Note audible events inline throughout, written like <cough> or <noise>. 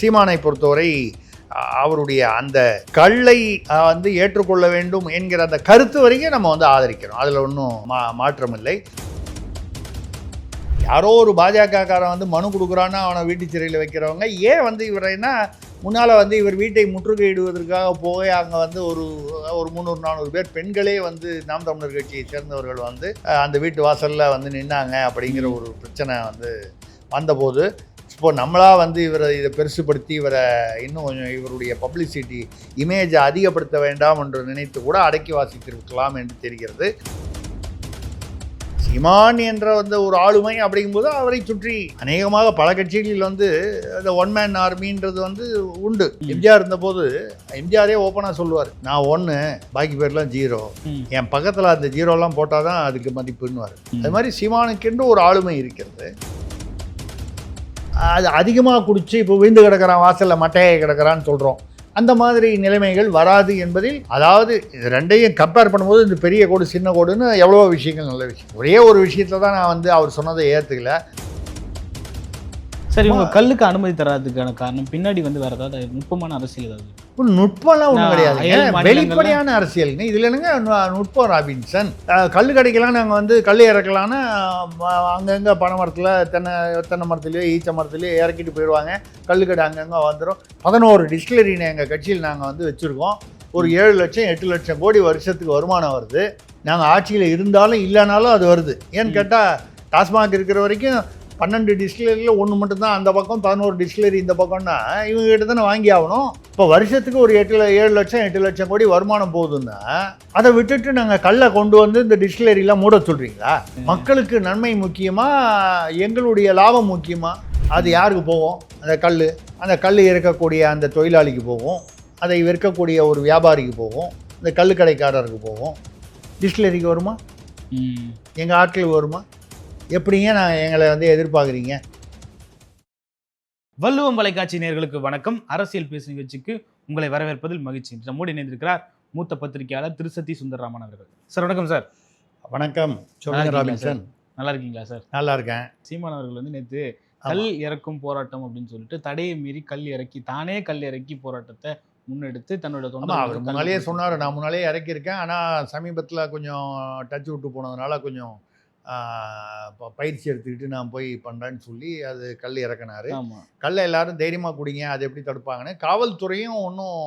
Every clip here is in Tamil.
சீமானை பொறுத்தவரை அவருடைய அந்த கல்லை வந்து ஏற்றுக்கொள்ள வேண்டும் என்கிற அந்த கருத்து வரைக்கும் நம்ம வந்து ஆதரிக்கிறோம். அதில் ஒன்றும் மா மாற்றம் இல்லை யாரோ ஒரு பாஜகக்காரன் வந்து மனு கொடுக்குறான்னா அவனை வீட்டு சிறையில் வைக்கிறவங்க. ஏன் வந்து இவரைன்னா முன்னால் வந்து இவர் வீட்டை முற்றுகையிடுவதற்காக போய் அங்கே வந்து ஒரு ஒரு முந்நூறு நானூறு பேர் பெண்களே வந்து நாம் தமிழர் கட்சியை சேர்ந்தவர்கள் வந்து அந்த வீட்டு வாசலில் வந்து நின்னாங்க அப்படிங்கிற ஒரு பிரச்சனை வந்து வந்தபோது இப்போ நம்மளா வந்து இவரை இதை பெருசுப்படுத்தி இவரை இன்னும் கொஞ்சம் இவருடைய பப்ளிசிட்டி இமேஜை அதிகப்படுத்த வேண்டாம் என்று நினைத்து கூட அடக்கி வாசித்திருக்கலாம் என்று தெரிகிறது. சீமான் என்ற வந்து ஒரு ஆளுமை அப்படிங்கும்போது அவரை சுற்றி அநேகமாக பல கட்சிகளில் வந்து இந்த ஒன் மேன் ஆர்மின்றது வந்து உண்டு. எம்ஜிஆர் இருந்தபோது எம்ஜிஆரே ஓப்பனாக சொல்லுவார். நான் ஒன்று பாக்கி பேர்லாம் ஜீரோ. என் பக்கத்தில் அந்த ஜீரோலாம் போட்டால் தான் அதுக்கு மதிப்புன்னுவார். அது மாதிரி சீமானுக்கென்று ஒரு ஆளுமை இருக்கிறது. அது அதிகமாக குடித்து இப்போ விழுந்து கிடக்கிறான் வாசலில் மட்டையை கிடக்கிறான்னு சொல்கிறோம் அந்த மாதிரி நிலைமைகள் வராது என்பதில் அதாவது இது ரெண்டையும் கம்பேர் பண்ணும்போது இந்த பெரிய கோடு சின்ன கோடுன்னு எவ்வளோ விஷயங்கள் நல்ல விஷயம். ஒரே ஒரு விஷயத்தில் தான் நான் வந்து அவர் சொன்னதை ஏற்றுக்கல சரி உங்க கல்லுக்கு அனுமதி தராதுக்கான காரணம் பின்னாடி வந்து வேற ஏதாவது நுட்பமான அரசியல் ஏதாவது? நுட்பம்லாம் ஒன்றும் மாநிலங்கள்ல- வெளிப்படையான அரசியலுங்க இதில் என்னங்க நுட்பம் ராபின்சன்? கல் கடைக்கெல்லாம் நாங்கள் வந்து கல் இறக்கலான்னா அஹ், அங்கங்கே பனை மரத்தில் தென்னை தென்னை மரத்துலையோ ஈச்ச மரத்துலையோ இறக்கிட்டு போயிடுவாங்க. கல் கடை அங்கங்கே வந்துடும் பதினோரு டிஸ்டிலரின்னு எங்கள் கட்சியில் நாங்கள் வந்து வச்சுருக்கோம். ஒரு ஏழு லட்சம் எட்டு லட்சம் கோடி வருஷத்துக்கு வருமானம் வருது. நாங்கள் ஆட்சியில் இருந்தாலும் இல்லைனாலும் அது வருது. ஏன்னு கேட்டால் டாஸ்மாக் இருக்கிற வரைக்கும் பன்னெண்டு டிஸ்டிலரியில் ஒன்று மட்டும்தான். அந்த பக்கம் பதினோரு டிஸ்டிலரி இந்த பக்கம்னா இவங்க கிட்ட தானே வாங்கி ஆகணும். இப்போ வருஷத்துக்கு ஒரு எட்டு ஏழு லட்சம் எட்டு லட்சம் கோடி வருமானம் போகுதுன்னா அதை விட்டுட்டு நாங்கள் கல்லை கொண்டு வந்து இந்த டிஸ்டிலரிலாம் மூட சொல்கிறீங்களா மக்களுக்கு நன்மை முக்கியமா? எங்களுடைய லாபம் முக்கியமா? அது யாருக்கு போகும்? அந்த கல் அந்த கல் இறக்கக்கூடிய அந்த தொழிலாளிக்கு போகும். அதை விற்கக்கூடிய ஒரு வியாபாரிக்கு போகும். இந்த கல் கடைக்காரருக்கு போகும். டிஸ்டிலரிக்கு வருமா. எங்கள் ஆட்களுக்கு வருமா? எப்படிங்க நான் எங்களை வந்து எதிர்பார்க்குறீங்க? வள்ளுவம் தொலைக்காட்சி நேயர்களுக்கு வணக்கம். அரசியல் பேசு நிகழ்ச்சிக்கு உங்களை வரவேற்பதில் மகிழ்ச்சி. நம்மோடு இணைந்திருக்கிறார் மூத்த பத்திரிகையாளர் திருசதி சுந்தரராமன் அவர்கள். சார் வணக்கம் சார். வணக்கம். ராபின்சன். நல்லா இருக்கீங்களா சார்? நல்லா இருக்கேன். சீமான் அவர்கள் வந்து நேற்று கல் இறக்கும் போராட்டம் அப்படின்னு சொல்லிட்டு தடையை மீறி கல் இறக்கி தானே கல் இறக்கி போராட்டத்தை முன்னெடுத்து தன்னோட ஆமாம் அவர் முன்னாலேயே சொன்னார் நான் முன்னாலேயே இறக்கியிருக்கேன் ஆனால் சமீபத்தில் கொஞ்சம் டச் விட்டு போனதுனால கொஞ்சம் பயிற்சி எடுத்துக்கிட்டு நான் போய் பண்ணுறேன்னு சொல்லி அது கல் இறக்குனாரு. கல்லை எல்லாரும் தைரியமாக குடிங்க அது எப்படி தடுப்பாங்கன்னு காவல்துறையும் ஒன்றும்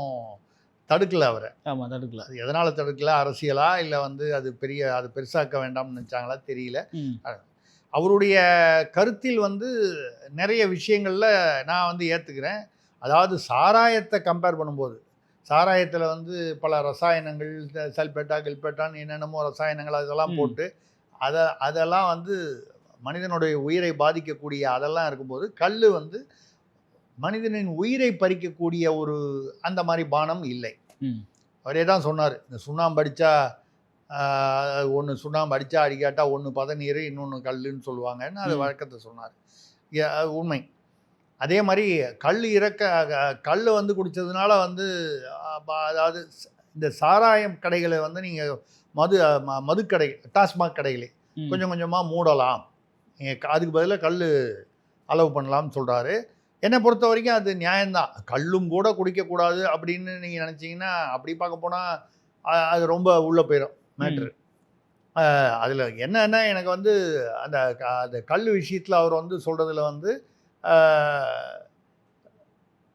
தடுக்கல அவரை. ஆமா தடுக்கல. அது எதனால் தடுக்கல அரசியலா இல்லை வந்து அது பெரிய அது பெருசாக்க வேண்டாம்னு நினச்சாங்களா தெரியல. அவருடைய கருத்தில் வந்து நிறைய விஷயங்களில் நான் வந்து ஏற்றுக்கிறேன் அதாவது சாராயத்தை கம்பேர் பண்ணும்போது சாராயத்தில் வந்து பல ரசாயனங்கள் சல்பேட்டா கில்பேட்டான்னு என்னென்னமோ ரசாயனங்கள் அதெல்லாம். போட்டு அதை அதெல்லாம் வந்து மனிதனுடைய உயிரை பாதிக்கக்கூடிய அதெல்லாம் இருக்கும்போது கல் வந்து மனிதனின் உயிரை பறிக்கக்கூடிய ஒரு அந்த மாதிரி பானம் இல்லை. அவரே தான் சொன்னார். இந்த சுண்ணாம்பு அடித்தா ஒன்று சுண்ணாம்பு அடித்தா அடிக்காட்டா ஒன்று பதநீர் இன்னொன்று கல்லுன்னு சொல்லுவாங்கன்னு அது. வழக்கத்தை சொன்னார். உண்மை. அதே மாதிரி கல் இறக்க கல் வந்து குடித்ததுனால வந்து அதாவது இந்த சாராயம் கடைகளை வந்து நீங்கள் மது ம- மதுக்கடை டாஸ்மாக் கடைகளை. கொஞ்சம் கொஞ்சமாக மூடலாம். நீங்க க- அதுக்கு பதிலாக கல் அலோவ் பண்ணலாம்னு சொல்கிறாரு என்னை பொறுத்த வரைக்கும் அது நியாயம்தான். கல்லும் கூட குடிக்கக்கூடாது அப்படின்னு நீங்கள் நினச்சிங்கன்னா அப்படி பார்க்க போனால் அது ரொம்ப உள்ளே போயிடும் மேட்ரு. அதில் என்னன்னா எனக்கு வந்து அந்த அந்த கல் விஷயத்தில் அவர் வந்து சொல்கிறதுல வந்து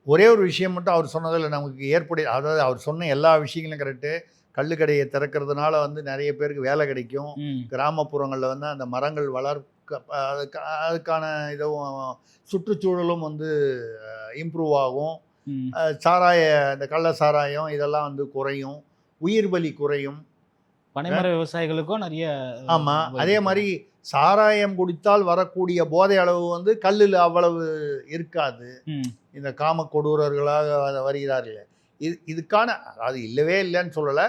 ஒரே ஒரு விஷயம் மட்டும் அவர் சொன்னதில் நமக்கு ஏற்புடைய அதாவது அவர் சொன்ன எல்லா விஷயங்களும் கரெக்டு கல்லுக்கடையை திறக்கிறதுனால வந்து நிறைய பேருக்கு வேலை கிடைக்கும். கிராமப்புறங்களில் வந்து அந்த மரங்கள் வளர்க்க அதுக்கு அதுக்கான இதுவும் சுற்றுச்சூழலும் வந்து இம்ப்ரூவ் ஆகும். சாராய இந்த கள்ள சாராயம் இதெல்லாம் வந்து குறையும். உயிர் பலி குறையும். பனைமர விவசாயிகளுக்கும் நிறைய ஆமாம். அதே மாதிரி சாராயம் குடித்தால் வரக்கூடிய போதை அளவு வந்து கல்லில் அவ்வளவு இருக்காது. இந்த காம கொடூரர்களாக வருகிறார்கள். இது இதுக்கான அதாவது இல்லவே இல்லைன்னு சொல்லலை.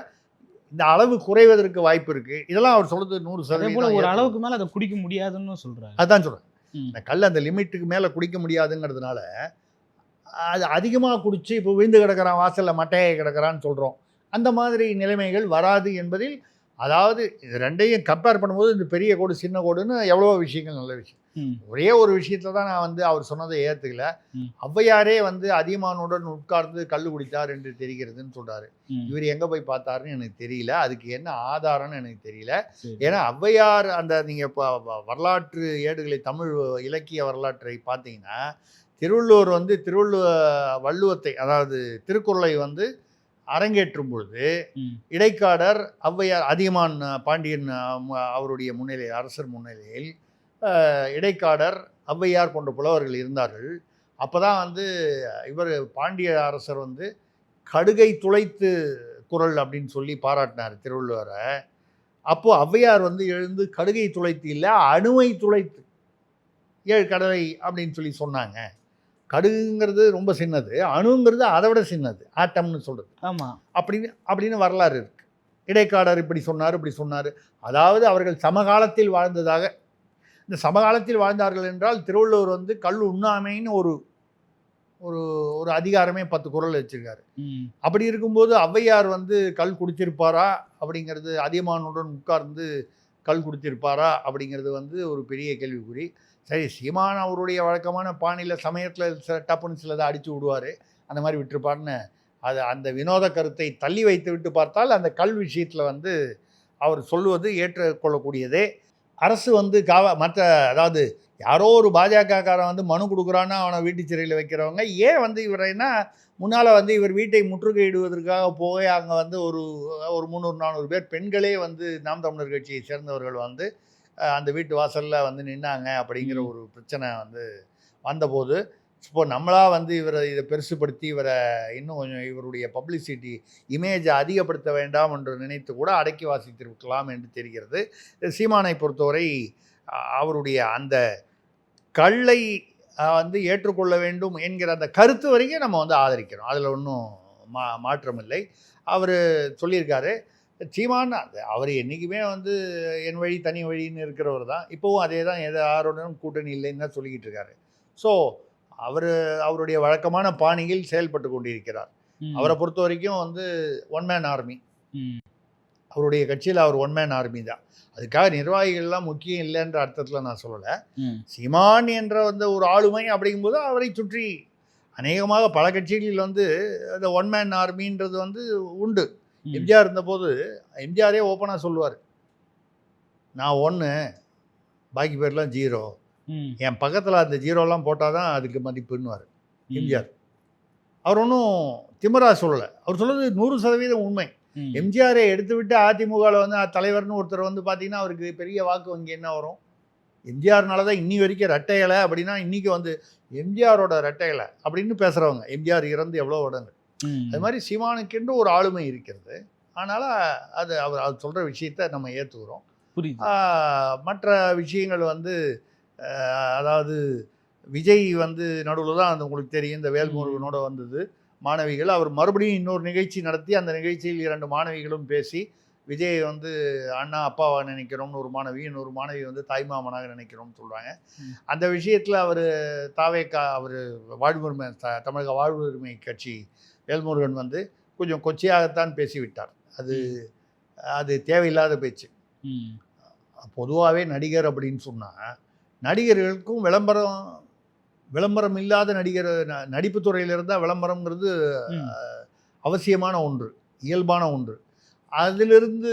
இந்த அளவு குறைவதற்கு வாய்ப்பு இருக்குது இதெல்லாம் அவர் சொல்றது நூறு சதவீதம் ஒரு அளவுக்கு மேல அதை குடிக்க முடியாதுன்னு சொல்றாரு. அதான் சொல்கிறேன் ம். இந்த கல் அந்த லிமிட்டுக்கு மேலே குடிக்க முடியாதுங்கிறதுனால அது அதிகமாக குடிச்சு இப்போ விழுந்து கிடக்கிறான் வாசலில் மட்டையை கிடக்கிறான்னு சொல்கிறோம் அந்த மாதிரி நிலைமைகள் வராது என்பதில் அதாவது இது ரெண்டையும் கம்பேர் பண்ணும்போது இந்த பெரிய கோடு சின்ன கோடுன்னு எவ்வளோ விஷயங்கள் நல்ல விஷயம். ஒரே ஒரு விஷயத்துல தான் நான் வந்து அவர் சொன்னதை ஏத்துக்கல. ம். ஔவையாரே வந்து அதியமானுடன் உட்கார்ந்து கள்ளு குடித்தார் என்று தெரிகிறதுன்னு சொல்றாரு. இவர் எங்க போய் பார்த்தாருன்னு எனக்கு தெரியல. அதுக்கு என்ன ஆதாரம்னு எனக்கு தெரியல. ஏன்னா ஔவையார் அந்த நீங்க வரலாற்று ஏடுகளை தமிழ் இலக்கிய வரலாற்றை பார்த்தீங்கன்னா திருவள்ளுவர் வந்து திருவள்ளுவ வள்ளுவத்தை அதாவது திருக்குறளை வந்து அரங்கேற்றும் பொழுது இடைக்காடர் ஔவையார் அதியமான் பாண்டியன் அவருடைய முன்னிலையில் அரசர் முன்னிலையில் இடைக்காடர் ஔவையார் போன்ற புலவர்கள் இருந்தார்கள். அப்பதான் வந்து இவர் பாண்டிய அரசர் வந்து கடுகை துளைத்து குரல் அப்படின்னு சொல்லி பாராட்டினார் திருவள்ளுவரை. அப்போ ஔவையார் வந்து எழுந்து கடுகை துளைத்து இல்லை அணுவை துளைத்து ஏழு கடலை அப்படின்னு சொல்லி சொன்னாங்க. கடுகுங்கிறது ரொம்ப சின்னது அணுங்கிறது அதை விட சின்னது ஆட்டம்னு சொல்றது. ஆமா. அப்படின்னு அப்படின்னு வரலாறு இருக்கு. இடைக்காடர் இப்படி சொன்னார் இப்படி சொன்னார். அதாவது அவர்கள் சமகாலத்தில் வாழ்ந்ததாக இந்த சமகாலத்தில் வாழ்ந்தார்கள் என்றால் திருவள்ளுவர் வந்து கல் உண்ணாமைன்னு ஒரு ஒரு ஒரு அதிகாரமே பத்து குறள் வச்சிருக்காரு. அப்படி இருக்கும்போது ஔவையார் வந்து கல் குடிச்சிருப்பாரா அப்படிங்கிறது அதியமானுடன் உட்கார்ந்து கல் குடிச்சிருப்பாரா அப்படிங்கிறது வந்து ஒரு பெரிய கேள்விக்குறி. சரி சீமான் அவருடைய வழக்கமான பாணியில் சமயத்தில் சில டப்புன்னு சிலதை அடித்து விடுவார். அந்த மாதிரி விட்டுருப்பாருன்னு அது அந்த வினோத கருத்தை தள்ளி வைத்து விட்டு பார்த்தால் அந்த கல் விஷயத்தில் வந்து அவர் சொல்லுவது ஏற்றுக்கொள்ளக்கூடியதே. அரசு வந்து காவ மற்ற அதாவது யாரோ ஒரு பாஜகக்காரன் வந்து மனு கொடுக்குறான்னா அவனை வீட்டு சிறையில் வைக்கிறவங்க ஏன் வந்து இவரைன்னா முன்னால் வந்து இவர் வீட்டை முற்றுகையிடுவதற்காக போய் அங்கே வந்து ஒரு ஒரு முந்நூறு நானூறு பேர் பெண்களே வந்து நாம் தமிழர் கட்சியை சேர்ந்தவர்கள் வந்து அந்த வீட்டு வாசலில் வந்து நின்னாங்க அப்படிங்கிற. ஒரு பிரச்சனை வந்து வந்தபோது இப்போ நம்மளா வந்து இவரை இதை பெருசுப்படுத்தி இவரை இன்னும் கொஞ்சம் இவருடைய பப்ளிசிட்டி இமேஜை அதிகப்படுத்த வேண்டாம் என்று நினைத்து கூட அடக்கி வாசித்திருக்கலாம் என்று தெரிகிறது. சீமானை பொறுத்தவரை அவருடைய அந்த கல்லை வந்து ஏற்றுக்கொள்ள வேண்டும் என்கிற அந்த கருத்து வரைக்கும் நம்ம வந்து ஆதரிக்கிறோம். அதில் ஒன்றும் மா மாற்றமில்லை. அவர் சொல்லியிருக்காரு சீமான் அது அவர் என்றைக்குமே வந்து என் வழி தனி வழின்னு இருக்கிறவர் தான் இப்போவும் அதே தான் எது யாருடனும் கூட்டணி இல்லைன்னு தான் சொல்லிக்கிட்டு இருக்காரு. ஸோ அவர் அவருடைய வழக்கமான பாணியில் செயல்பட்டு கொண்டிருக்கிறார். அவரை பொறுத்த வரைக்கும் வந்து ஒன் மேன் ஆர்மி அவருடைய கட்சியில் அவர் ஒன் மேன் ஆர்மி தான். அதுக்காக நிர்வாகிகள்லாம் முக்கியம் இல்லைன்ற அர்த்தத்தில் நான் சொல்லலை. சீமான் என்ற வந்து ஒரு ஆளுமை அப்படிங்கும்போது அவரை சுற்றி அநேகமாக பல கட்சிகளில் வந்து அந்த ஒன் மேன் ஆர்மின்றது வந்து உண்டு. எம்ஜிஆர் இருந்தபோது எம்ஜிஆரே ஓப்பனாக சொல்லுவார். நான் ஒன்று பாக்கி பேர்லாம் ஜீரோ என் பக்கத்தில் அந்த ஜீரோலாம் போட்டால் தான் அதுக்கு மதிப்புன்னுவார். எம்ஜிஆர். அவர் ஒன்றும் திமிரா சொல்லலை. அவர் சொல்றது நூறு சதவீதம் உண்மை. எம்ஜிஆரை எடுத்து விட்டு அதிமுகவில் வந்து தலைவர்னு ஒருத்தர் வந்து பார்த்தீங்கன்னா அவருக்கு பெரிய வாக்கு வங்கி என்ன வரும்? எம்ஜிஆர்னால தான் இன்னி வரைக்கும் ரெட்டை இலை அப்படின்னா இன்னைக்கு வந்து எம்ஜிஆரோட ரெட்டை இலை அப்படின்னு பேசுகிறவங்க எம்ஜிஆர் இறந்து எவ்வளோ ம், அது மாதிரி சீமானுக்கென்று ஒரு ஆளுமை இருக்கிறது. அதனால் அது அவர் அது சொல்கிற விஷயத்த நம்ம ஏற்றுக்கிறோம் புரியுது. மற்ற விஷயங்கள் வந்து அதாவது விஜய் வந்து நடுவில் தான் அது உங்களுக்கு தெரியும் இந்த வேல்முருகனோட வந்தது. மாணவிகள் அவர் மறுபடியும் இன்னொரு நிகழ்ச்சி நடத்தி அந்த நிகழ்ச்சியில் இரண்டு மாணவிகளும் பேசி விஜய் வந்து அண்ணா அப்பாவா நினைக்கிறோம்னு ஒரு மாணவி இன்னொரு மாணவி வந்து தாய்மாமனாக நினைக்கிறோம்னு சொல்கிறாங்க. அந்த விஷயத்தில் அவர் தாவேக்கா அவர் வாழ்வுரிமை த- தமிழக வாழ்வுரிமை கட்சி வேல்முருகன் வந்து கொஞ்சம் கொச்சையாகத்தான் பேசிவிட்டார். அது அது தேவையில்லாத பேச்சு. பொதுவாகவே நடிகர் அப்படின்னு சொன்னால் நடிகர்களுக்கும் விளம்பரம் விளம்பரம் இல்லாத நடிகர் ந- நடிப்புத் துறையில இருந்தால். அஹ், அவசியமான ஒன்று இயல்பான ஒன்று. அதிலிருந்து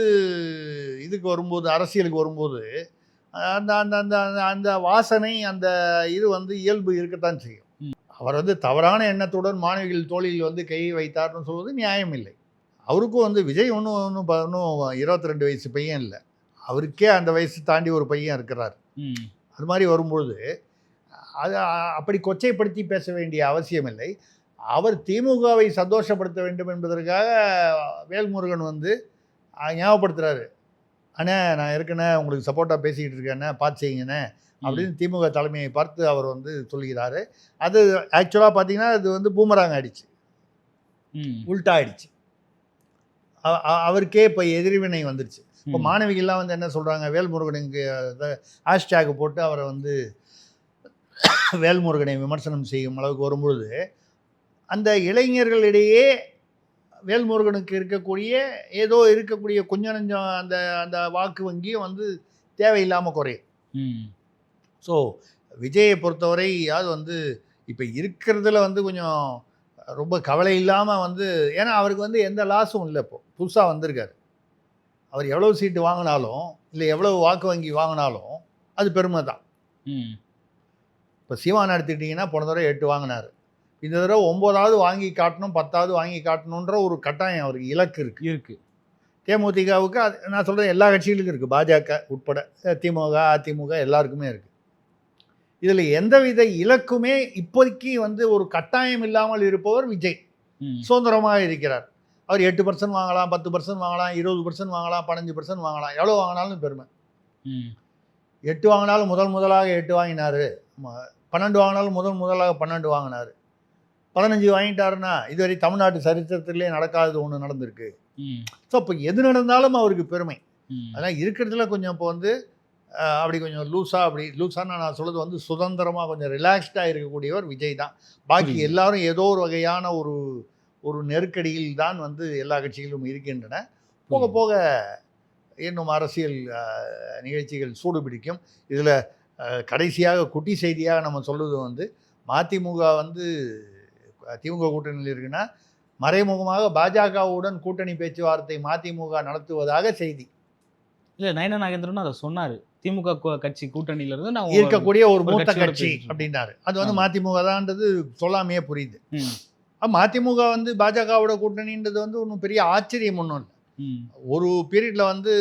இதுக்கு வரும்போது அரசியலுக்கு வரும்போது அந்த அந்த அந்த அந்த- அந்த வாசனை அந்த இது வந்து இயல்பு இருக்கத்தான் செய்யும். அவர் வந்து தவறான எண்ணத்துடன் மாணவிகள் தோளில் வந்து கையை வைத்தார்னு சொல்வது நியாயம் இல்லை. அவருக்கும் வந்து விஜய் ஒன்றும் ஒன்றும் ஒன்றும் இருபத்தி ரெண்டு வயசு பையன் இல்லை. அவருக்கே அந்த வயசு தாண்டி ஒரு பையன் இருக்கிறார். அது மாதிரி வரும்பொழுது அது அப்படி கொச்சைப்படுத்தி பேச வேண்டிய அவசியம் இல்லை அவர் திமுகவை சந்தோஷப்படுத்த வேண்டும் என்பதற்காக வேல்முருகன் வந்து அஹ், ஞாபகப்படுத்துறாரு. அண்ணே நான் இருக்கேனே உங்களுக்கு சப்போர்ட்டாக பேசிக்கிட்டு இருக்கேண்ணே பார்த்து செய்யுங்கண்ணே அப்படின்னு திமுக தலைமையை பார்த்து அவர் வந்து சொல்கிறாரு அது ஆக்சுவலாக பார்த்தீங்கன்னா அது வந்து பூமராங் ஆயிடுச்சு. உல்ட்டா ஆயிடுச்சு அவருக்கே இப்போ எதிர்வினை வந்துருச்சு. இப்போ மாணவிகள்லாம் வந்து என்ன சொல்கிறாங்க வேல்முருகனுக்கு ஹேஷ்டேக் போட்டு அவரை வந்து <coughs> வேல்முருகனை விமர்சனம் செய்யும் அளவுக்கு வரும்பொழுது அந்த இளைஞர்களிடையே வேல்முருகனுக்கு இருக்கக்கூடிய ஏதோ இருக்கக்கூடிய கொஞ்சம் நஞ்சம் அந்த அந்த வாக்கு வங்கியும் வந்து தேவையில்லாமல் குறையும் ஸோ விஜயை பொறுத்தவரை யாவது வந்து இப்போ இருக்கிறதுல வந்து கொஞ்சம் ரொம்ப கவலை இல்லாமல் வந்து ஏன்னா அவருக்கு வந்து எந்த லாஸும் இல்லை இப்போ. புதுசாக வந்திருக்காரு. அவர் எவ்வளோ சீட்டு வாங்கினாலும் இல்லை எவ்வளோ வாக்கு வங்கி வாங்கினாலும் அது பெருமை தான். இப்போ சிவான் எடுத்துக்கிட்டிங்கன்னா போன தடவை எட்டு வாங்கினார். இந்த தடவை ஒம்போதாவது வாங்கி காட்டணும் பத்தாவது வாங்கி காட்டணுன்ற ஒரு கட்டாயம் அவருக்கு இலக்கு இருக்குது இருக்கு. தேமுதிகவுக்கு அது நான் சொல்கிறேன் எல்லா கட்சிகளுக்கும் இருக்குது பாஜக உட்பட திமுக அதிமுக எல்லாருக்குமே இருக்குது இதில் எந்தவித இலக்குமே இப்போதைக்கு வந்து ஒரு கட்டாயம் இல்லாமல் இருப்பவர் விஜய். ம். சுதந்திரமாக இருக்கிறார். அவர் எட்டு பர்சன்ட் வாங்கலாம் பத்து பர்சன்ட் வாங்கலாம் இருபது பர்சன்ட் வாங்கலாம் பதினஞ்சு பர்சன்ட் வாங்கலாம். எவ்வளோ வாங்கினாலும் பெருமை. எட்டு வாங்கினாலும் முதல் முதலாக எட்டு வாங்கினார். பன்னெண்டு வாங்கினாலும் முதல் முதலாக பன்னெண்டு வாங்கினார். பதினஞ்சு வாங்கிட்டாருன்னா இதுவரை தமிழ்நாட்டு சரித்திரத்திலே நடக்காதது ஒன்று நடந்திருக்கு. ஸோ இப்போ எது நடந்தாலும் அவருக்கு பெருமை. அதனால் இருக்கிறதுல கொஞ்சம் இப்போ வந்து அப்படி கொஞ்சம் லூஸாக அப்படி லூஸான நான் சொல்கிறது வந்து சுதந்திரமாக கொஞ்சம் ரிலாக்ஸ்டாக இருக்கக்கூடியவர் விஜய் தான். பாக்கி. எல்லாரும் ஏதோ ஒரு வகையான ஒரு ஒரு நெருக்கடியில் தான் வந்து எல்லா கட்சிகளும் இருக்கின்றன. போக. போக இன்னும் அரசியல் நிகழ்ச்சிகள் சூடு பிடிக்கும் இதில் கடைசியாக குட்டி செய்தியாக நம்ம சொல்வது வந்து மதிமுக வந்து திமுக கூட்டணியில் இருக்குன்னா மறைமுகமாக பாஜகவுடன் கூட்டணி பேச்சுவார்த்தை மதிமுக நடத்துவதாக செய்தி. இல்ல நயனா நாகேந்திரன் அதை சொன்னாரு. திமுக கட்சி கூட்டணியில இருந்து நான் இருக்கக்கூடிய ஒரு மூத்த கட்சி. அப்படின்னாரு. அது வந்து. மதிமுக தான்ன்றது சொல்லாமையே புரியுது. மதிமுக வந்து பாஜகவோட கூட்டணின்றது வந்து ஒன்றும் பெரிய ஆச்சரியம் ஒன்றும் இல்லை. ஒரு பீரியட்ல வந்து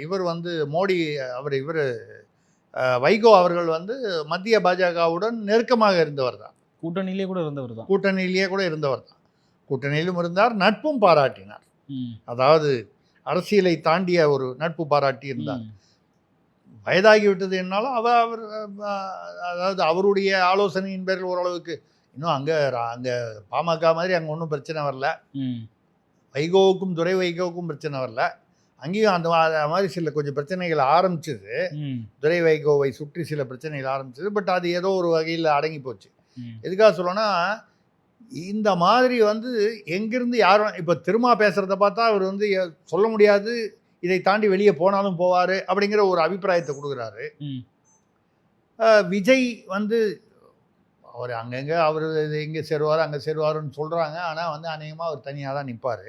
இவர் வந்து மோடி அவர் இவர் வைகோ அவர்கள் வந்து மத்திய பாஜகவுடன் நெருக்கமாக இருந்தவர் தான். கூட்டணியிலே கூட இருந்தவர் தான். கூட்டணியிலேயே கூட இருந்தவர் தான். கூட்டணியிலும் இருந்தார் நட்பும் பாராட்டினார். அதாவது அரசியலை தாண்டிய ஒரு நட்பு பாராட்டி இருந்தார். ம். வயதாகி விட்டது என்னாலும் அவ அவர் அஹ், அதாவது அவருடைய ஆலோசனையின் பேரில் ஓரளவுக்கு இன்னும் அங்கே அங்கே பாமக மாதிரி அங்கே ஒன்றும் பிரச்சனை வரல. வைகோவுக்கும் துரை வைகோவுக்கும் பிரச்சனை வரல. அங்கேயும் அந்த மாதிரி சில கொஞ்சம் பிரச்சனைகள் ஆரம்பிச்சது. துரை வைகோவை சுற்றி சில பிரச்சனைகள் ஆரம்பிச்சது. பட் அது ஏதோ ஒரு வகையில் அடங்கி போச்சு. எதுக்காக சொல்லணும்னா இந்த மாதிரி வந்து எங்கிருந்து யாரும் இப்போ திருமா பேசுகிறத பார்த்தா அவர் வந்து சொல்ல முடியாது. இதை தாண்டி வெளியே போனாலும் போவார் அப்படிங்கிற ஒரு அபிப்பிராயத்தை கொடுக்குறாரு. விஜய் வந்து அவர் அங்கங்கே அவர் இங்கே சேருவார் அங்கே சேருவாருன்னு சொல்கிறாங்க ஆனால் வந்து அநேகமாக அவர் தனியாக தான் நிற்பார்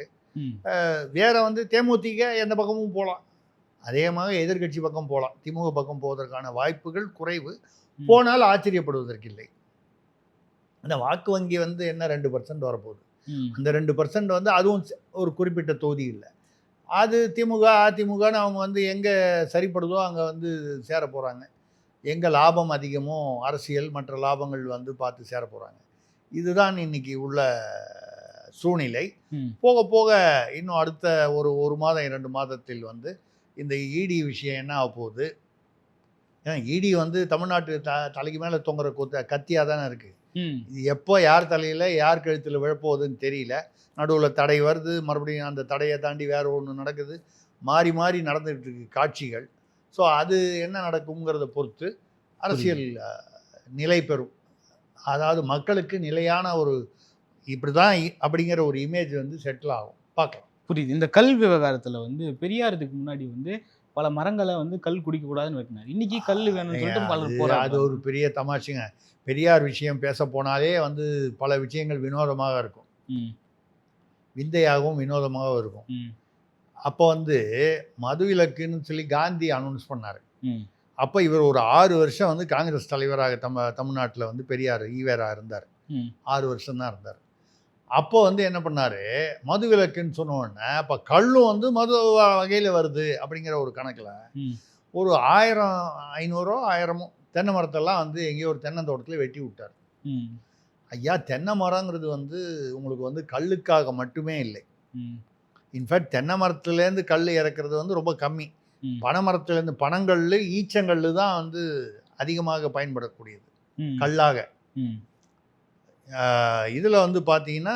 வேற வந்து தேமுதிக எந்த பக்கமும் போகலாம் அதேமாக எதிர்க்கட்சி பக்கம் போகலாம் திமுக பக்கம் போவதற்கான வாய்ப்புகள் குறைவு. போனால் ஆச்சரியப்படுவதற்கில்லை. அந்த வாக்கு வங்கி வந்து என்ன ரெண்டு பர்சன்ட் வரப்போகுது? அந்த ரெண்டு பர்சன்ட் வந்து அதுவும் ஒரு குறிப்பிட்ட தொகுதி இல்லை. அது திமுக அதிமுகன்னு அவங்க வந்து எங்கே சரிப்படுதோ அங்கே வந்து சேர போகிறாங்க எங்கே லாபம் அதிகமோ அரசியல் மற்ற லாபங்கள் வந்து பார்த்து சேர போகிறாங்க இதுதான் இன்னைக்கு உள்ள சூழ்நிலை. போக போக இன்னும் அடுத்த ஒரு ஒரு மாதம் இரண்டு மாதத்தில் வந்து இந்த இடி விஷயம் என்ன ஆக போகுது? ஏன்னா இடி வந்து தமிழ்நாட்டு த தலைக்கு மேலே தொங்குற கொத்த கத்தியாக தானே இருக்குது இது எப்போ யார் தலையில் யார் கழுத்தில் விழப்போகுதுன்னு தெரியல. நடுவில் தடை வருது மறுபடியும் அந்த தடையை தாண்டி வேறு ஒன்று நடக்குது. மாறி மாறி நடந்துகிட்டு இருக்கு காட்சிகள். ஸோ அது என்ன நடக்குங்கிறத பொறுத்து அரசியல் நிலை பெறும். அதாவது மக்களுக்கு நிலையான ஒரு இப்படி தான் அப்படிங்கிற ஒரு இமேஜ் வந்து செட்டில் ஆகும். பார்க்கலாம். புரியுது. இந்த கல் விவகாரத்துல வந்து பெரியாரத்துக்கு முன்னாடி வந்து பல மரங்களை வந்து கல் குடிக்க கூடாதுன்னு வைக்கினார் இன்னைக்கு கல் வேணும்னு சொல்லிட்டு பலர் அது- ஒரு பெரிய தமாஷுங்க. பெரியார் விஷயம் பேச போனாலே வந்து பல விஷயங்கள் வினோதமாக இருக்கும். ம். விந்தையாகவும் வினோதமாகவும் இருக்கும். அப்போ வந்து மது விலக்குன்னு சொல்லி காந்தி அனௌன்ஸ் பண்ணார். அப்போ இவர் ஒரு ஆறு வருஷம் வந்து காங்கிரஸ் தலைவராக தம தமிழ்நாட்டில் வந்து பெரியார் ஈவேரா இருந்தார். ஆறு வருஷம் தான் இருந்தார். அப்போ வந்து என்ன பண்ணார்? மது விலக்குன்னு சொன்ன உடனே அப்போ கள்ளும் வந்து மது வகையில் வருது அப்படிங்கிற ஒரு கணக்கில் ஒரு ஆயிரம் ஐநூறோ ஆயிரமோ தென்னை மரத்தெல்லாம் வந்து எங்கேயோ ஒரு தென்னந்தோட்டத்தில் வெட்டி விட்டார். ஐயா தென்னை மரங்கிறது வந்து உங்களுக்கு வந்து கல்லுக்காக மட்டுமே இல்லை. இன்ஃபேக்ட் தென்னை மரத்துலேருந்து கல் இறக்குறது வந்து ரொம்ப கம்மி. பனை மரத்துலேருந்து பனங்கல் ஈச்சங்கல் தான் வந்து அதிகமாக பயன்படக்கூடியது. கல்லாக. இதில் வந்து பார்த்தீங்கன்னா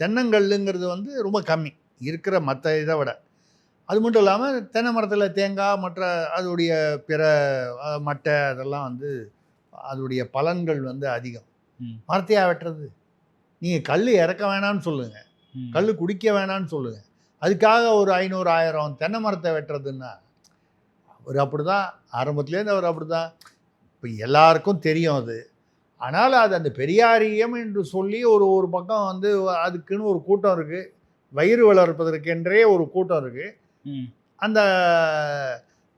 தென்னங்கல்லுங்கிறது வந்து ரொம்ப கம்மி. இருக்கிற மற்ற இதை விட. அது மட்டும் இல்லாமல் தென்னை மரத்தில் தேங்காய் மற்ற அதோடைய பிற மட்டை அதெல்லாம் வந்து அதோடைய பலன்கள் வந்து அதிகம். ம். மரத்தையா வெட்டுறது? நீங்கள் கல் இறக்க வேணாம்னு சொல்லுங்கள். கல் குடிக்க வேணாம்னு சொல்லுங்கள் அதுக்காக ஒரு ஐநூறு ஆயிரம் தென்னை மரத்தை வெட்டுறதுன்னா அவர் அப்படி தான் ஆரம்பத்துலேருந்து அவர் அப்படி தான் இப்போ எல்லாருக்கும் தெரியும் அது. ஆனால் அது அந்த பெரியாரியம் என்று சொல்லி ஒரு ஒரு பக்கம் வந்து அதுக்குன்னு ஒரு கூட்டம் இருக்குது வயிறு வளர்ப்பதற்கென்றே ஒரு கூட்டம் இருக்குது அந்த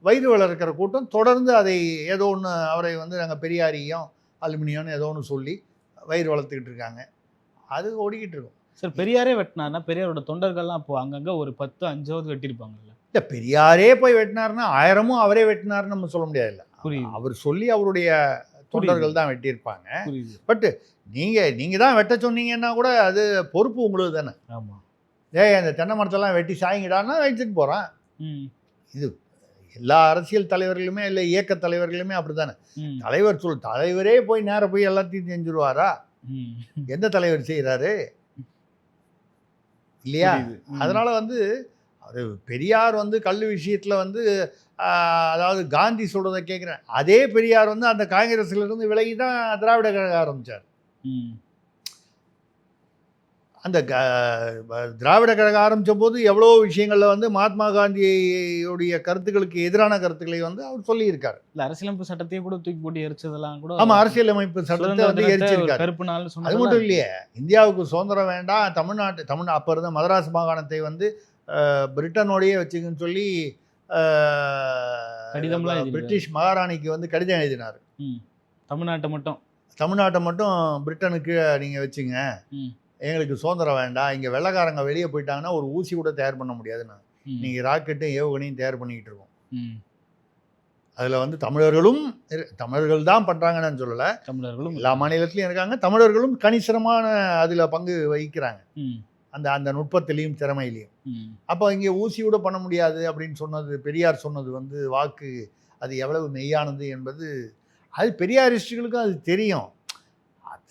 வயிறு வளர்க்கிற கூட்டம் தொடர்ந்து அதை ஏதோ ஒன்று அவரை வந்து நாங்கள் பெரியாரியம் அலுமினியம்னு ஏதோ ஒன்று சொல்லி வயிறு வளர்த்துக்கிட்டு இருக்காங்க. அது ஓடிக்கிட்டு இருக்கும். சார் பெரியாரே வெட்டினார்னா பெரியாரோட தொண்டர்கள்லாம் அப்போ அங்கங்க ஒரு பத்து அஞ்சாவது வெட்டியிருப்பாங்கல்ல. இல்லை பெரியாரே போய் வெட்டினாருன்னா ஆயிரமும் அவரே வெட்டினாருன்னு நம்ம சொல்ல முடியாதுல்ல. புரியுது. அவர் சொல்லி அவருடைய தொண்டர்கள் தான் வெட்டியிருப்பாங்க. புரியுது. பட் நீங்கள் நீங்கள் தான் வெட்ட சொன்னீங்கன்னா கூட அது பொறுப்பு உங்களுக்கு தானே. ஆமா. ஏய் அந்த தென்னை மரத்தெல்லாம் வெட்டி சாய்ங்கிடான்னா வச்சுட்டு போகிறான் ம். எல்லா அரசியல் தலைவர்களுமே இல்லை இயக்க தலைவர்களுமே அப்படி தானே தலைவர் சொல் தலைவரே போய் நேரா போய் எல்லாத்தையும் செஞ்சுருவாரா? எந்த தலைவர் செய்கிறாரு இல்லையா. அதனால வந்து அவர் பெரியார் வந்து கல் விஷயத்தில் வந்து அதாவது காந்தி சொல்கிறத கேட்குறேன் அதே பெரியார் வந்து அந்த காங்கிரஸ்ல இருந்து விலகி தான் திராவிட கழகம் ஆரம்பித்தார் அந்த க- திராவிட கழகம் ஆரம்பித்த போது எவ்வளோ விஷயங்களில் வந்து மகாத்மா காந்தியுடைய கருத்துக்களுக்கு எதிரான கருத்துக்களை வந்து அவர் சொல்லியிருக்கார். இல்ல அரசியலமைப்பு சட்டத்தையே கூட தூக்கி போட்டு எரிச்சதெல்லாம் கூட ஆமாம் அரசியலமைப்பு சட்டத்தை வந்து எரிச்சிருக்காரு. கருப்பு நாள் அது மட்டும் இல்லையே இந்தியாவுக்கு சுதந்திரம் வேண்டாம் தமிழ்நாட்டு தமிழ் அப்போ இருந்த மதராஸ் மாகாணத்தை வந்து பிரிட்டனோடையே வச்சுக்கன்னு சொல்லி கடிதம்லாம். பிரிட்டிஷ் மகாராணிக்கு வந்து கடிதம் எழுதினார். தமிழ்நாட்டை மட்டும். தமிழ்நாட்டை மட்டும் பிரிட்டனுக்கு நீங்கள் வச்சுங்க. எங்களுக்கு சுதந்திரம் வேண்டாம். இங்கே வெள்ளைக்காரங்க வெளியே போயிட்டாங்கன்னா ஒரு ஊசி கூட தயார் பண்ண முடியாதுன்னு ம், நீங்கள் ராக்கெட்டும் ஏவுகணையும் தயார் பண்ணிக்கிட்டு இருக்கோம். அதில் வந்து தமிழர்களும் தமிழர்கள் தான் பண்ணுறாங்கன்னு சொல்லலை. தமிழர்களும். எல்லா மாநிலத்திலையும் இருக்காங்க. தமிழர்களும் கணிசமான அதில் பங்கு வகிக்கிறாங்க. அந்த அந்த நுட்பத்திலையும் திறமையிலையும். அப்போ இங்கே ஊசி கூட பண்ண முடியாது அப்படின்னு சொன்னது பெரியார் சொன்னது வந்து வாக்கு அது எவ்வளவு மெய்யானது என்பது அது பெரியாரிஸ்டுகளுக்கும் அது தெரியும்.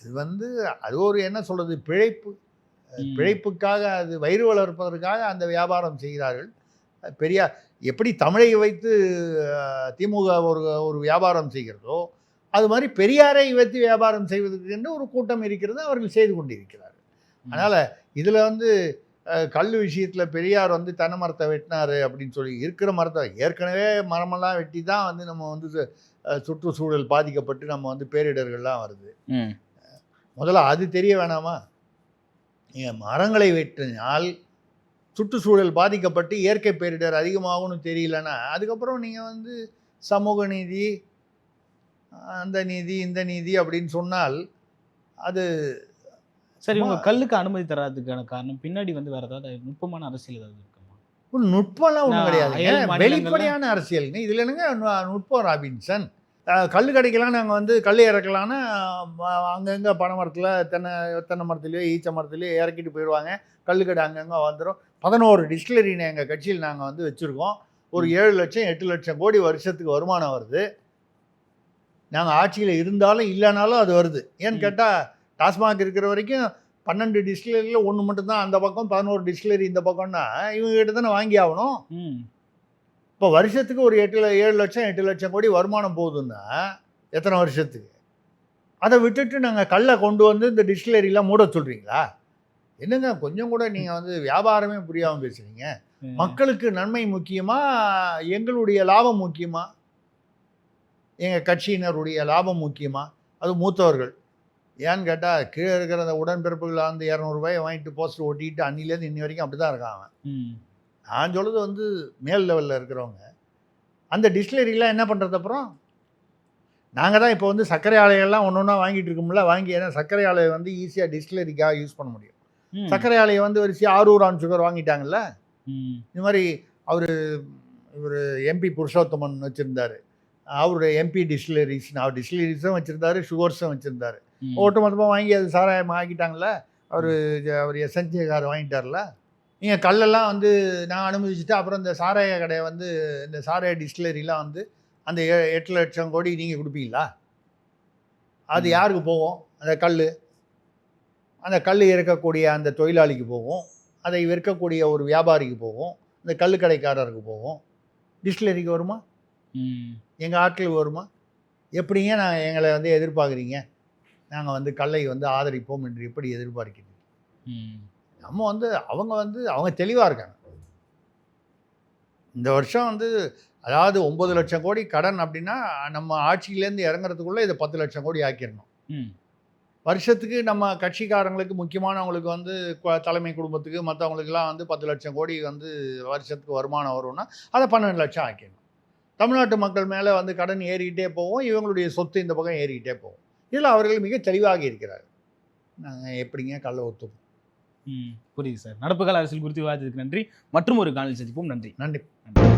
அது வந்து அது ஒரு என்ன சொல்கிறது பிழைப்பு. பிழைப்புக்காக அது வயிறு வளர்ப்பதற்காக அந்த வியாபாரம் செய்கிறார்கள். பெரியார் எப்படி தமிழை வைத்து திமுக ஒரு ஒரு வியாபாரம் செய்கிறதோ அது மாதிரி பெரியாரை வைத்து வியாபாரம் செய்வதற்கு என்று ஒரு கூட்டம் இருக்கிறது அவர்கள் செய்து கொண்டிருக்கிறார்கள். அதனால் இதில் வந்து கல் விஷயத்தில் பெரியார் வந்து தென்னை மரத்தை வெட்டினாரு அப்படின்னு சொல்லி இருக்கிற மரத்தை ஏற்கனவே மரமெல்லாம் வெட்டி தான் வந்து நம்ம வந்து சுற்றுச்சூழல் பாதிக்கப்பட்டு நம்ம வந்து பேரிடர்கள்லாம் வருது. முதல்ல அது தெரிய வேணாமா? நீங்கள் மரங்களை வெட்டினால் சுற்றுச்சூழல் பாதிக்கப்பட்டு இயற்கை பேரிடர் அதிகமாகும்னு தெரியலன்னா அதுக்கப்புறம் நீங்கள் வந்து சமூக நீதி அந்த நீதி இந்த நீதி அப்படின்னு சொன்னால் அது சரி உங்க சும்மா- கல்லுக்கு அனுமதி தராததுக்கான காரணம் பின்னாடி வந்து வேற ஏதாவது நுட்பமான அரசியல் ஏதாவது இருக்குமா? ஒரு நுட்பம்லாம் ஒன்றும் மாநிலங்கள்ல- வெளிப்படையான அரசியலுங்க இதில் என்னங்க நுட்பம் ராபின்சன்? கல் கடைக்கெல்லாம் நாங்கள் வந்து கல் இறக்கலான்னா அங்கங்கே பனை மரத்தில் தென்னை தென்னை மரத்துலையோ ஈச்ச மரத்துலையோ இறக்கிட்டு போயிடுவாங்க. கல் கடை அங்கங்கே வந்துடும் பதினோரு டிஸ்டிலரின்னு எங்கள் கட்சியில் நாங்கள் வந்து வச்சுருக்கோம். ஒரு ஏழு லட்சம் எட்டு லட்சம் கோடி வருஷத்துக்கு வருமானம் வருது. நாங்கள் ஆட்சியில் இருந்தாலும் இல்லைனாலும் அது வருது. ஏன்னு. கேட்டால் டாஸ்மாக் இருக்கிற வரைக்கும் பன்னெண்டு டிஸ்டிலரியில் ஒன்று மட்டும்தான். அந்த பக்கம் பதினோரு டிஸ்டிலரி இந்த பக்கம்னா இவங்க கிட்ட தானே வாங்கி ஆகணும். இப்போ வருஷத்துக்கு ஒரு எட்டு ஏழு லட்சம் எட்டு லட்சம் கோடி வருமானம் போகுதுன்னா எத்தனை வருஷத்துக்கு? அதை விட்டுட்டு நாங்கள் கல்லை கொண்டு வந்து இந்த டிஸ்டிலரிலாம் மூட சொல்கிறீங்களா என்னங்க கொஞ்சம் கூட நீங்கள் வந்து வியாபாரமே புரியாமல் பேசுகிறீங்க மக்களுக்கு நன்மை முக்கியமா? எங்களுடைய லாபம் முக்கியமா? எங்கள் கட்சியினருடைய லாபம் முக்கியமா? அது மூத்தவர்கள். ஏன்னு கேட்டால் கீழே இருக்கிற அந்த உடன்பிறப்புகளை வந்து இரநூறுபாயை வாங்கிட்டு போஸ்டர் ஒட்டிட்டு அன்னிலேருந்து இன்னி வரைக்கும் அப்படி தான் இருக்கான் நான் சொல்கிறது வந்து மேல் லெவலில் இருக்கிறவங்க. அந்த டிஸ்டிலரிலாம் என்ன பண்ணுறது அப்புறம்? நாங்கள் தான் இப்போ வந்து சர்க்கரை ஆலைகள்லாம் ஒன்று ஒன்றா வாங்கிட்டு இருக்கோம்ல வாங்கி ஏன்னா சர்க்கரை ஆலையை வந்து ஈஸியாக டிஸ்டிலரிக்காக யூஸ் பண்ண முடியும். சர்க்கரை ஆலையை வந்து வரிசையாக ஆரூர் ஆன் சுகர் வாங்கிட்டாங்கல்ல? இந்த மாதிரி அவர் இவர் எம்பி புருஷோத்தமன் வச்சுருந்தார். அவருடைய எம்பி டிஸ்டிலரிஸ் அவர் டிஸ்டிலரிஸும் வச்சுருந்தாரு சுகர்ஸும் வச்சுருந்தாரு. ம். ஒட்டுமொத்தமாக வாங்கி அது சாராயம் ஆக்கிட்டாங்கல்ல? அவர் அவர் எஸ்என்ஜி கார் வாங்கிட்டார்ல? நீங்கள் கல்லெல்லாம் வந்து நான் அனுமதிச்சுட்டு அப்புறம் இந்த சாராய கடையை வந்து இந்த சாராய டிஸ்டிலரிலாம் வந்து அந்த எ- எட்டு லட்சம் கோடி நீங்கள் கொடுப்பீங்களா? அது. யாருக்கு போகும்? அந்த கல் அந்த கல் இறக்கக்கூடிய அந்த தொழிலாளிக்கு போகும். அதை விற்கக்கூடிய ஒரு வியாபாரிக்கு போகும். இந்த கல் கடைக்காரருக்கு போகும். டிஸ்டிலரிக்கு வருமா? எங்கள் ஆட்களுக்கு வருமா? எப்படிங்க நான் எங்களை வந்து எதிர்பார்க்குறீங்க? நாங்கள் வந்து கல்லை வந்து ஆதரிப்போம் என்று எப்படி எதிர்பார்க்கிறீங்க? ம். நம்ம வந்து அவங்க வந்து அவங்க தெளிவாக இருக்காங்க. இந்த வருஷம் வந்து அதாவது ஒன்பது லட்சம் கோடி கடன் அப்படின்னா நம்ம ஆட்சியிலேருந்து இறங்குறதுக்குள்ளே இதை பத்து லட்சம் கோடி ஆக்கிடணும். ம். வருஷத்துக்கு நம்ம கட்சிக்காரங்களுக்கு முக்கியமானவங்களுக்கு வந்து தலைமை குடும்பத்துக்கு மற்றவங்களுக்குலாம் வந்து பத்து லட்சம் கோடி வந்து வருஷத்துக்கு வருமானம் வரும்னா அதை பன்னெண்டு லட்சம் ஆக்கிடணும். தமிழ்நாட்டு மக்கள் மேலே வந்து கடன் ஏறிக்கிட்டே போவோம் இவங்களுடைய சொத்து இந்த பக்கம் ஏறிக்கிட்டே போகும். இதில் அவர்கள் மிக தெளிவாக இருக்கிறார் நாங்கள் எப்படிங்க கள்ள ஒத்துப்போம்? புரியுது சார். நடப்பு கால அரசியல் குறித்து விவாதத்துக்கு நன்றி. மற்றும் ஒரு காணொலி சந்திப்போம். நன்றி. நன்றி. நன்றி.